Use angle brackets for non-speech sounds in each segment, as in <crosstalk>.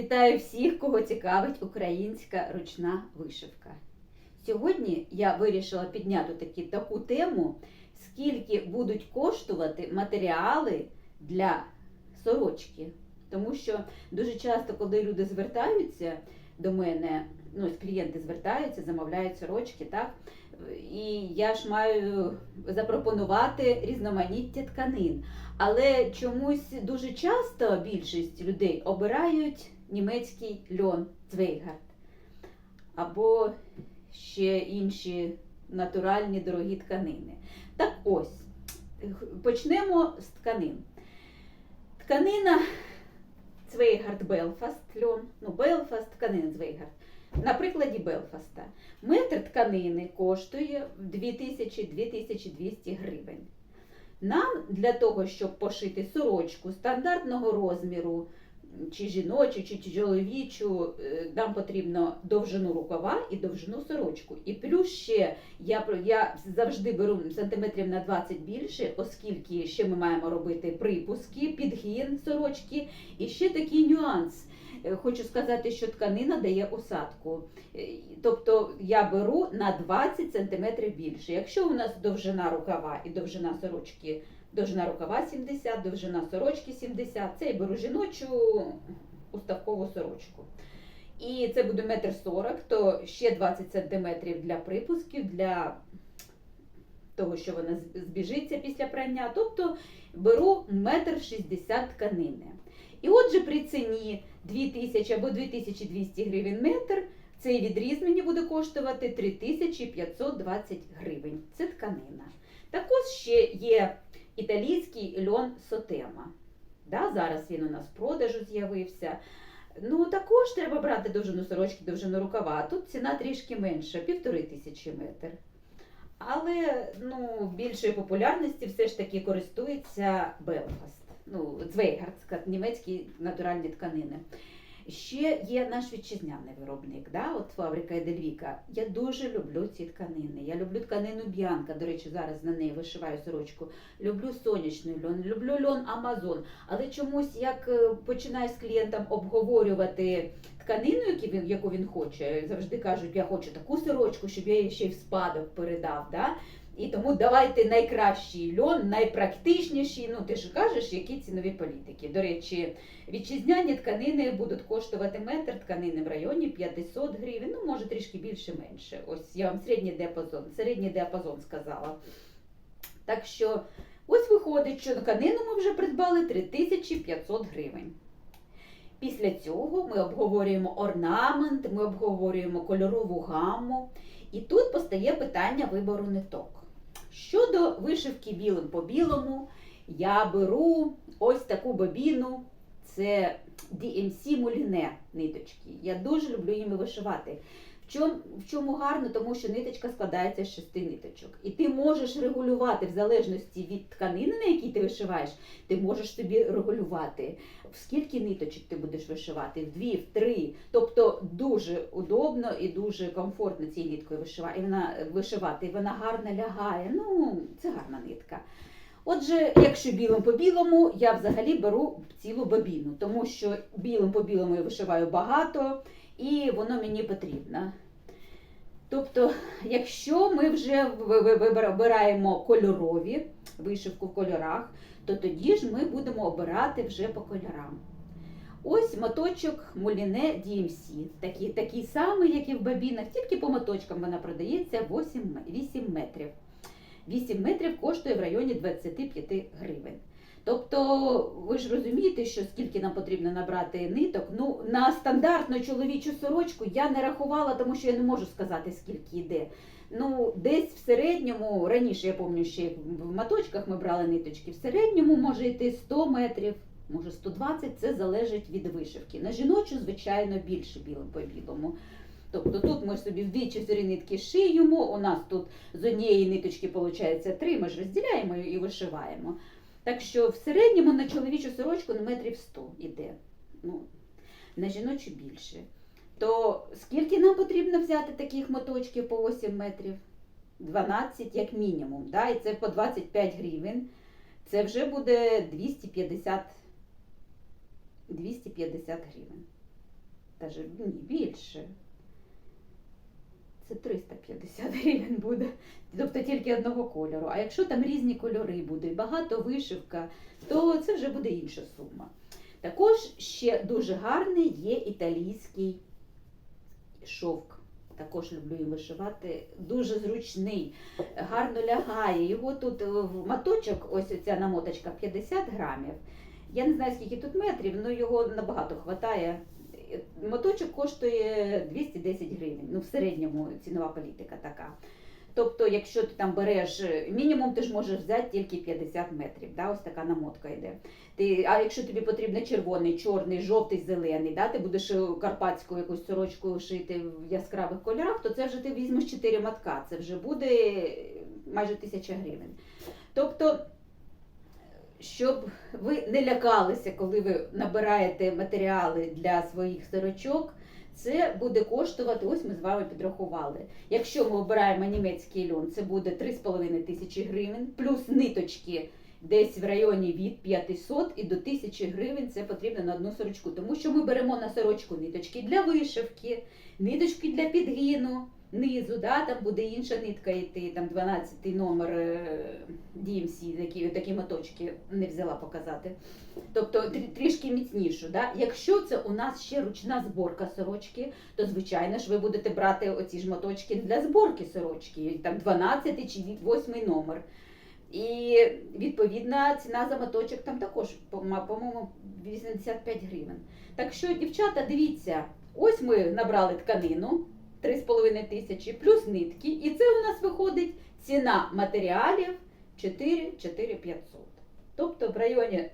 Вітаю всіх, кого цікавить українська ручна вишивка. Сьогодні я вирішила підняти такі, таку тему, скільки будуть коштувати матеріали для сорочки. Тому що дуже часто, коли люди звертаються до мене, ну, клієнти звертаються, замовляють сорочки, так? І я ж маю запропонувати різноманіття тканин. Але чомусь дуже часто більшість людей обирають німецький льон Цвейгард або ще інші натуральні дорогі тканини. Так ось, почнемо з тканин. Тканина Цвейгард Белфаст льон, ну Белфаст, тканина Цвейгард. На прикладі Белфаста. Метр тканини коштує 2000-2200 гривень. Нам для того, щоб пошити сорочку стандартного розміру, чи жіночу, чи чоловічу, е, нам потрібно довжину рукава і довжину сорочку. І плюс ще я, я завжди беру сантиметрів на 20 більше, оскільки ще ми маємо робити припуски, підгін сорочки. І ще такий нюанс. Е, Хочу сказати, що тканина дає осадку. Е, Тобто я беру на 20 см більше. Якщо у нас довжина рукава і довжина сорочки, довжина рукава 70, довжина сорочки 70, це я беру жіночу уставкову сорочку. І це буде метр сорок, то ще 20 см для припусків, для того, що вона збіжиться після прання. Тобто беру метр 60 тканини. І отже, при ціні 2000 або 2200 гривень метр, цей відріз мені буде коштувати 3520 гривень. Це тканина. Також ще є італійський льон Сотема. Да, зараз він у нас в продажу з'явився. Ну, також треба брати довжину сорочки, довжину рукава. Тут ціна трішки менша, півтори тисячі метр. Але ну, більшої популярності все ж таки користується Белфаст. Ну, Цвейгард, німецькі натуральні тканини. Ще є наш вітчизняний виробник, да? от фабрика Едельвіка. Я дуже люблю ці тканини. Я люблю тканину Б'янка, до речі, зараз на неї вишиваю сорочку. Люблю сонячний льон, люблю льон Амазон. Але чомусь, як е, починаю з клієнтом обговорювати тканину, яку він, хоче, завжди кажуть, я хочу таку сорочку, щоб я її ще й в спадок передав. Да? І тому давайте найкращий льон, найпрактичніший. Ну, ти ж кажеш, які цінові політики. До речі, вітчизняні тканини будуть коштувати метр тканини в районі 500 гривень, ну може трішки більше менше. Ось я вам середній діапазон, середній діапазон сказала. Так що ось виходить, що тканину ми вже придбали 3500 гривень. Після цього ми обговорюємо орнамент, ми обговорюємо кольорову гаму. І тут постає питання вибору ниток. Щодо вишивки білим по білому, я беру ось таку бобіну. Це DMC Муліне ниточки. Я дуже люблю їм вишивати. Чому, в чому гарно, тому що ниточка складається з шести ниточок. І ти можеш регулювати в залежності від тканини, на якій ти вишиваєш, ти можеш собі регулювати, скільки ниточок ти будеш вишивати, в дві, в три. Тобто дуже удобно і дуже комфортно цією ниткою вона вишивати, і вона гарно лягає. Ну, це гарна нитка. Отже, якщо білим по білому, я взагалі беру цілу бобіну, тому що білим по білому я вишиваю багато і воно мені потрібно. Тобто, якщо ми вже ви- ви- обираємо кольорові вишивку в кольорах, то тоді ж ми будемо обирати вже по кольорам. Ось моточок Муліне DMC, такий, такий самий, як і в бобінах, тільки по моточкам вона продається 8, 8 метрів. 8 метрів коштує в районі 25 гривень. Тобто, ви ж розумієте, що скільки нам потрібно набрати ниток. Ну, на стандартну чоловічу сорочку я не рахувала, тому що я не можу сказати, скільки йде. Ну, десь в середньому, раніше я пам'ятаю, ще в моточках ми брали ниточки, в середньому може йти 100 метрів, може 120, це залежить від вишивки. На жіночу, звичайно, більше по білому. Тобто тут ми собі в дві чотири нитки шиємо, у нас тут з однієї ниточки виходить три, ми ж розділяємо і вишиваємо. Так що в середньому на чоловічу сорочку на метрів 100 іде. Ну, на жіночу більше. То скільки нам потрібно взяти таких моточків по 8 метрів? 12 як мінімум. Да? І це по 25 гривень. Це вже буде 250, 250 гривень. Даже ні, більше. Це 350 гривень буде. Тобто тільки одного кольору. А якщо там різні кольори будуть, багато вишивка, то це вже буде інша сума. Також ще дуже гарний є італійський шовк. Також люблю їм вишивати. Дуже зручний, гарно лягає. Його тут в моточок, ось ця намоточка 50 грамів. Я не знаю, скільки тут метрів, але його набагато хватає. Моточок коштує 210 гривень. Ну, в середньому цінова політика така. Тобто, якщо ти там береш е, мінімум, ти ж можеш взяти тільки 50 метрів. Да? Ось така намотка йде. Ти, а якщо тобі потрібно червоний, чорний, жовтий, зелений, да? ти будеш е, карпатську якусь сорочку шити в яскравих кольорах, то це вже ти візьмеш 4 матка. Це вже буде е, майже тисяча гривень. Тобто, щоб ви не лякалися, коли ви набираєте матеріали для своїх сорочок, це буде коштувати, ось ми з вами підрахували. Якщо ми обираємо німецький льон, це буде 3,5 тисячі гривень, плюс ниточки десь в районі від 500 і до 1000 гривень це потрібно на одну сорочку. Тому що ми беремо на сорочку ниточки для вишивки, ниточки для підгину. Низу, да, там буде інша нитка йти, там 12 номер е, DMC, які такі моточки не взяла показати. Тобто трі- трішки міцнішу. Да? Якщо це у нас ще ручна зборка сорочки, то звичайно ж ви будете брати оці ж моточки для зборки сорочки, там 12 чи 8 номер. І відповідна ціна за моточок там також, по-моєму, 85 гривень. Так що, дівчата, дивіться, ось ми набрали тканину 3,5 тисячі плюс нитки, і це у нас виходить ціна матеріалів 4 500. Тобто в районі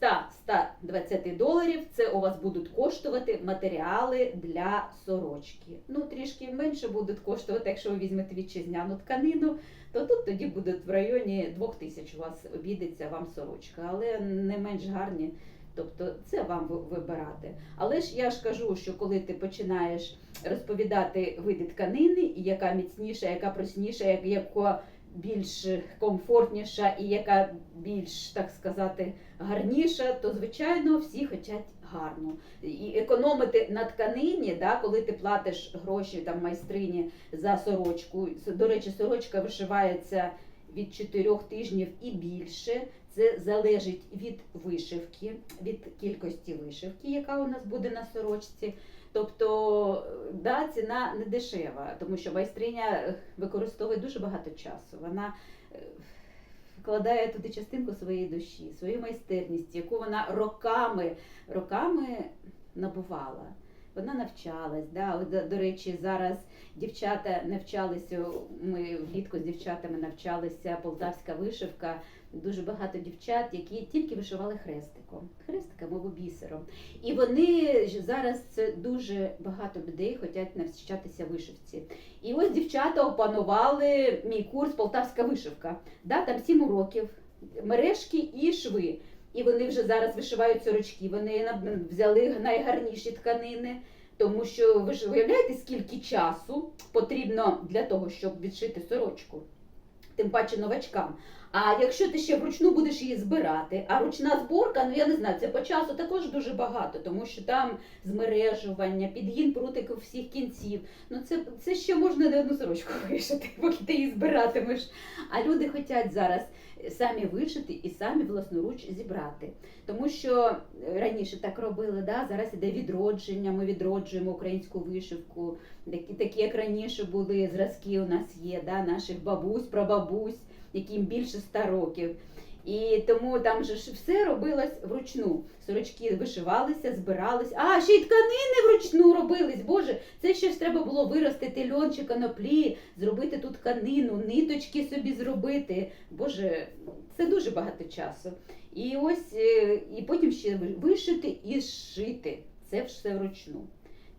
100-120 доларів це у вас будуть коштувати матеріали для сорочки. Ну, трішки менше будуть коштувати, якщо ви візьмете вітчизняну тканину, то тут тоді буде в районі 2000 у вас обійдеться вам сорочка, але не менш гарні. Тобто це вам вибирати. Але ж я ж кажу, що коли ти починаєш розповідати види тканини, яка міцніша, яка просніша, яка більш комфортніша і яка більш, так сказати, гарніша, то звичайно всі хочуть гарно. І економити на тканині, да, коли ти платиш гроші там майстрині за сорочку. До речі, сорочка вишивається від 4 тижнів і більше. Це залежить від вишивки, від кількості вишивки, яка у нас буде на сорочці. Тобто, да, ціна не дешева, тому що майстриня використовує дуже багато часу. Вона е, вкладає туди частинку своєї душі, свою майстерність, яку вона роками, роками набувала. Вона навчалась. Да? До- речі, зараз дівчата навчалися. Ми влітку з дівчатами навчалися полтавська вишивка. Дуже багато дівчат, які тільки вишивали хрестиком, хрестиком або бісером. І вони зараз це дуже багато людей хочуть навчатися вишивці. І ось дівчата опанували мій курс Полтавська вишивка. Да, там 7 уроків, мережки і шви. І вони вже зараз вишивають сорочки. Вони взяли найгарніші тканини. Тому що ви ж уявляєте, скільки часу потрібно для того, щоб відшити сорочку, тим паче новачкам. А якщо ти ще вручну будеш її збирати, а ручна зборка, ну я не знаю, це по часу також дуже багато, тому що там змережування, підгін прутиків всіх кінців. Ну це, це ще можна не одну сорочку <laughs> вишити, поки ти її збиратимеш. А люди хочуть зараз самі вишити і самі власноруч зібрати. Тому що раніше так робили, да? зараз іде відродження, ми відроджуємо українську вишивку, такі як раніше були зразки у нас є, да? наших бабусь, прабабусь, яким більше ста років. І тому там же ж все робилось вручну. Сорочки вишивалися, збиралися. А, ще й тканини вручну робились. Боже, це ще ж треба було виростити льон чи коноплі, зробити ту тканину, ниточки собі зробити. Боже, це дуже багато часу. І ось е, і потім ще вишити і зшити. Це все вручну.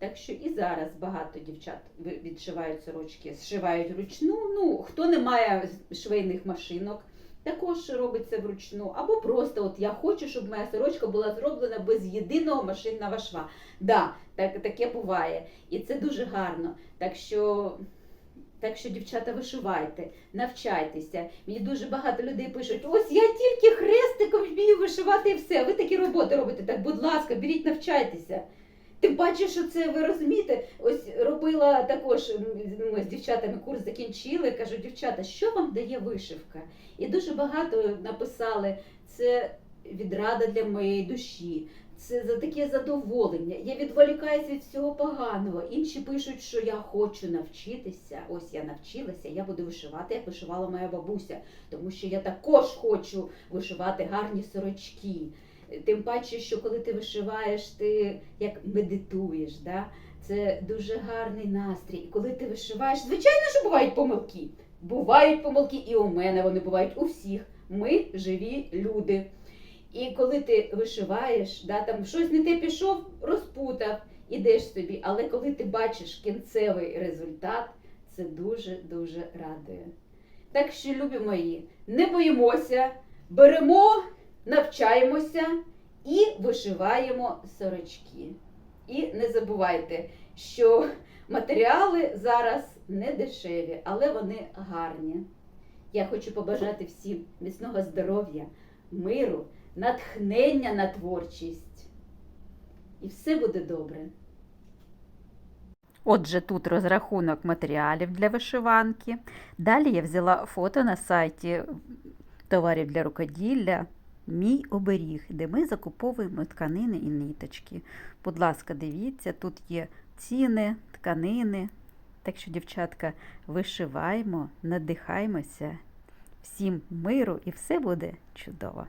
Так що і зараз багато дівчат відшивають сорочки, зшивають вручну. Ну, хто не має швейних машинок, також робиться вручну. Або просто от я хочу, щоб моя сорочка була зроблена без єдиного машинного шва. Да, так, таке буває. І це дуже гарно. Так що. Так що, дівчата, вишивайте, навчайтеся. Мені дуже багато людей пишуть: ось я тільки хрестиком вмію вишивати і все. Ви такі роботи робите. Так, будь ласка, беріть, навчайтеся. Тим паче, що це ви розумієте, ось робила також ми з дівчатами курс закінчили. Кажу, дівчата, що вам дає вишивка? І дуже багато написали це відрада для моєї душі. Це за таке задоволення. Я відволікаюся від всього поганого. Інші пишуть, що я хочу навчитися. Ось я навчилася, я буду вишивати, як вишивала моя бабуся, тому що я також хочу вишивати гарні сорочки. Тим паче, що коли ти вишиваєш, ти як медитуєш. Да? Це дуже гарний настрій. І коли ти вишиваєш, звичайно, що бувають помилки. Бувають помилки, і у мене вони бувають у всіх. Ми живі люди. І коли ти вишиваєш, да, там щось не те пішов, розпутав, ідеш собі. Але коли ти бачиш кінцевий результат, це дуже-дуже радує. Так що, любі мої, не боїмося, беремо, навчаємося і вишиваємо сорочки. І не забувайте, що матеріали зараз не дешеві, але вони гарні. Я хочу побажати всім міцного здоров'я, миру, натхнення на творчість. І все буде добре. Отже, тут розрахунок матеріалів для вишиванки. Далі я взяла фото на сайті товарів для рукоділля Мій оберіг, де ми закуповуємо тканини і ниточки. Будь ласка, дивіться, тут є ціни, тканини. Так що, дівчатка, вишиваємо, надихаємося. Всім миру і все буде чудово!